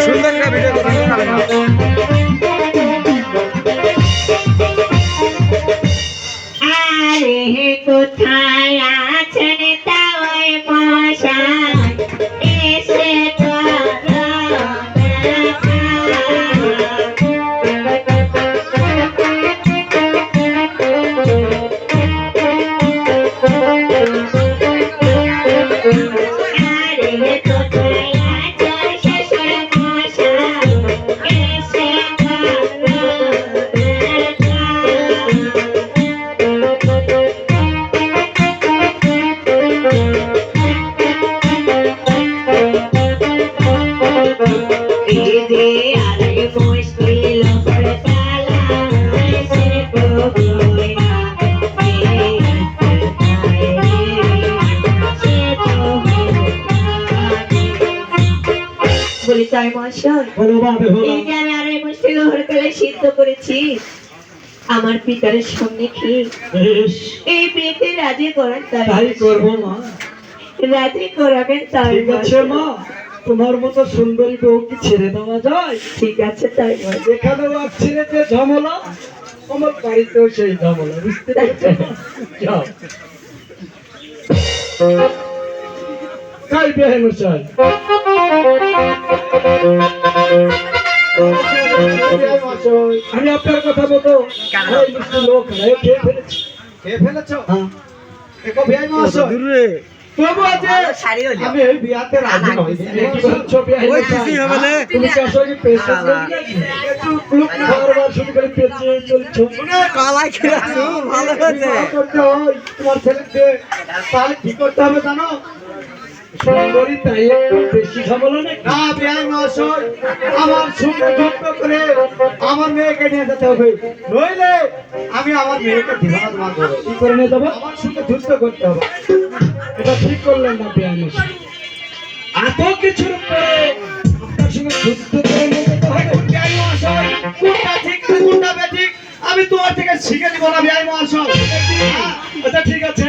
সুন্দর করে ভিডিও করতে কোথায় এই যে আমি আড়াই লোহর কালে সিদ্ধ করেছি আমার পিতারের বেশ। এই বিয়েতে রাজি করার তাই করব মা রাজি করাবেন তাই মা তোমার মতো সুন্দরী বউ কি ছেড়ে দেওয়া যায়? ঠিক আছে তাই মশাই। যেখানে ছেড়ে যে ঝামেলা আমার বাড়িতেও সেই ঝামেলা বুঝতে পারছ? তাই বিয়ে মশাই আমি আপনার কথা বলব। লোক খেয়ে ফেলেছি। খেয়ে ফেলেছ? হ্যাঁ। আমি এই বিয়াতে রাজি নই। না। তুমি আসলে পেশা একটু বারবার শুরু করে পেঁচিয়ে চলছো। কালাই খেয়ে ভালো হয়েছে। হয় তোমার ছেলেকে। তাহলে কি করতে হবে জানো? সুন্দরী তাই বেশি না বিয়াই মহাশয় আমার সঙ্গে যুদ্ধ করে আমার মেয়েকে নিয়ে যেতে হবে। নইলে আমি আমার মেয়েকে কি করে নিয়ে যাব? আমার সঙ্গে যুদ্ধ করতে হবে। এটা ঠিক করলেন না বিয়ানুষ এত কিছুর পরে আপনার সঙ্গে যুদ্ধ করে নিয়ে যেতে হবে। মহাশয় কোনটা ঠিক কোনটা বেঠিক? আমি তোমার থেকে শিখে দিব না বিয়াই মহাশয়। আচ্ছা ঠিক আছে।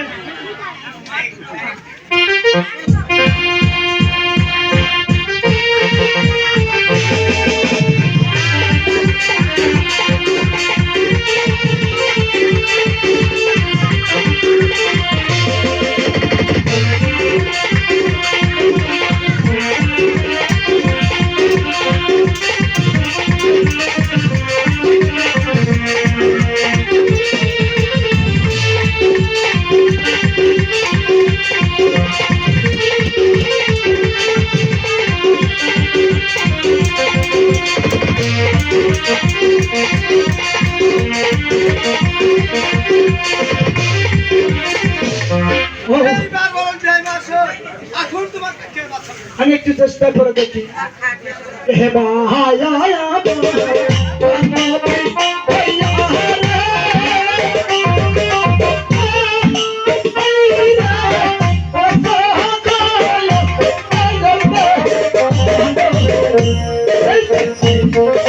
আমি একটু চেষ্টা করে দেখি Thank you.